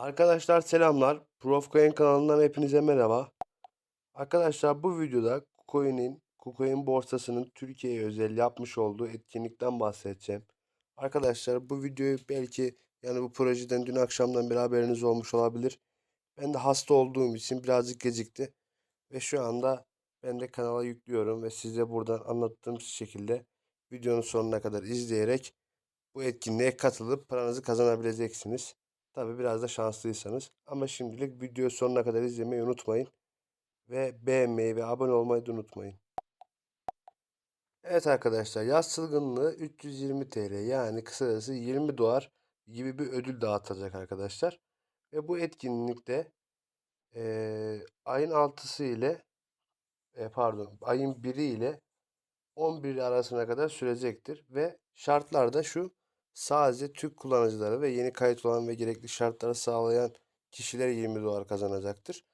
Arkadaşlar selamlar. Profcoin kanalından hepinize merhaba. Arkadaşlar bu videoda KuCoin'in, KuCoin borsasının Türkiye'ye özel yapmış olduğu etkinlikten bahsedeceğim. Arkadaşlar bu videoyu belki yani bu projeden dün akşamdan beri haberiniz olmuş olabilir. Ben de hasta olduğum için birazcık gecikti. Ve şu anda ben de kanala yüklüyorum ve size buradan anlattığım şekilde videonun sonuna kadar izleyerek bu etkinliğe katılıp paranızı kazanabileceksiniz. Tabi biraz da şanslıysanız. Ama şimdilik video sonuna kadar izlemeyi unutmayın. Ve beğenmeyi ve abone olmayı da unutmayın. Evet arkadaşlar yaz çılgınlığı 320 TL yani kısacası 20 dolar gibi bir ödül dağıtacak arkadaşlar. Ve bu etkinlikte e, ayın 6'sı ile e, pardon ayın 1'i ile 11 arasına kadar sürecektir. Ve şartlar da şu sadece Türk kullanıcıları ve yeni kayıt olan ve gerekli şartları sağlayan kişiler 20 dolar kazanacaktır.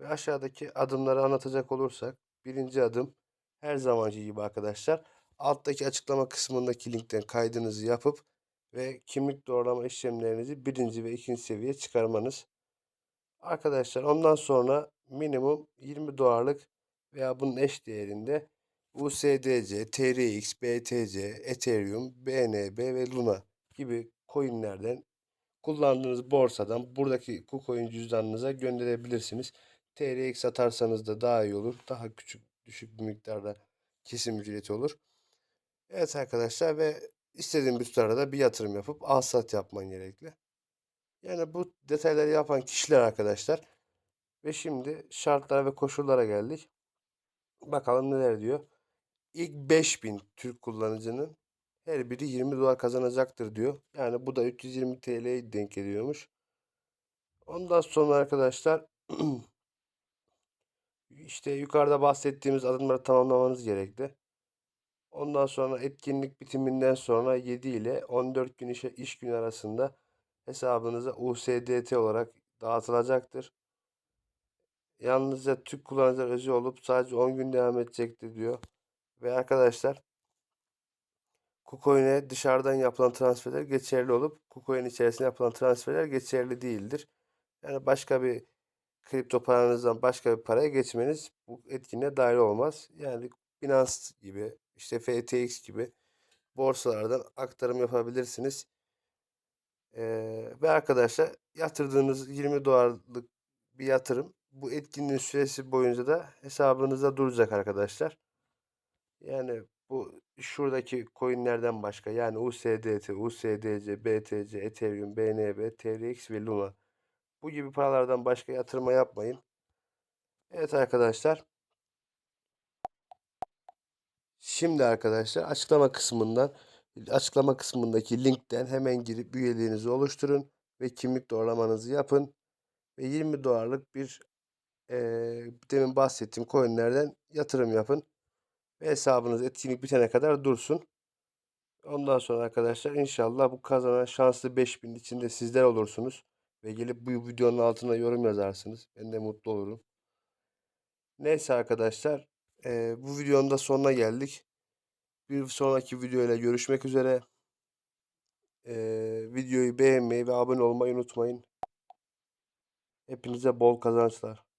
Ve aşağıdaki adımları anlatacak olursak birinci adım her zamanki gibi arkadaşlar alttaki açıklama kısmındaki linkten kaydınızı yapıp ve kimlik doğrulama işlemlerinizi birinci ve ikinci seviye çıkarmanız. Arkadaşlar ondan sonra minimum 20 dolarlık veya bunun eş değerinde USDC, TRX, BTC, Ethereum, BNB ve Luna gibi coinlerden kullandığınız borsadan buradaki KuCoin cüzdanınıza gönderebilirsiniz. TRX atarsanız da daha iyi olur. Daha küçük, düşük bir miktarda kesim ücreti olur. Evet arkadaşlar ve istediğin bir tutarda da bir yatırım yapıp al sat yapman gerekli. Yani bu detayları yapan kişiler arkadaşlar. Ve şimdi şartlara ve koşullara geldik. Bakalım neler diyor. İlk 5000 Türk kullanıcının her biri 20 dolar kazanacaktır diyor. Yani bu da 320 TL'ye denk geliyormuş. Ondan sonra arkadaşlar işte yukarıda bahsettiğimiz adımları tamamlamanız gerekli. Ondan sonra etkinlik bitiminden sonra 7 ile 14 gün işe, iş günü arasında hesabınıza USDT olarak dağıtılacaktır. Yalnızca Türk kullanıcılar özel olup sadece 10 gün devam edecektir diyor. Ve arkadaşlar KuCoin'e dışarıdan yapılan transferler geçerli olup KuCoin içerisinde yapılan transferler geçerli değildir. Yani başka bir kripto paranızdan başka bir paraya geçmeniz bu etkinliğe dahil olmaz. Yani Binance gibi işte FTX gibi borsalardan aktarım yapabilirsiniz. Ee, ve arkadaşlar yatırdığınız 20 dolarlık bir yatırım bu etkinliğin süresi boyunca da hesabınızda duracak arkadaşlar. Yani bu şuradaki coinlerden başka yani USDT, USDC, BTC, Ethereum, BNB, TRX ve Luna bu gibi paralardan başka yatırma yapmayın. Evet arkadaşlar. Şimdi arkadaşlar açıklama kısmından açıklama kısmındaki linkten hemen girip üyeliğinizi oluşturun ve kimlik doğrulamanızı yapın ve 20 dolarlık bir e, demin bahsettiğim coinlerden yatırım yapın ve hesabınız etkinlik bitene kadar dursun. Ondan sonra arkadaşlar inşallah bu kazanan şanslı 5000 içinde sizler olursunuz. Ve gelip bu videonun altına yorum yazarsınız. Ben de mutlu olurum. Neyse arkadaşlar. E, bu videonun da sonuna geldik. Bir sonraki videoyla görüşmek üzere. E, videoyu beğenmeyi ve abone olmayı unutmayın. Hepinize bol kazançlar.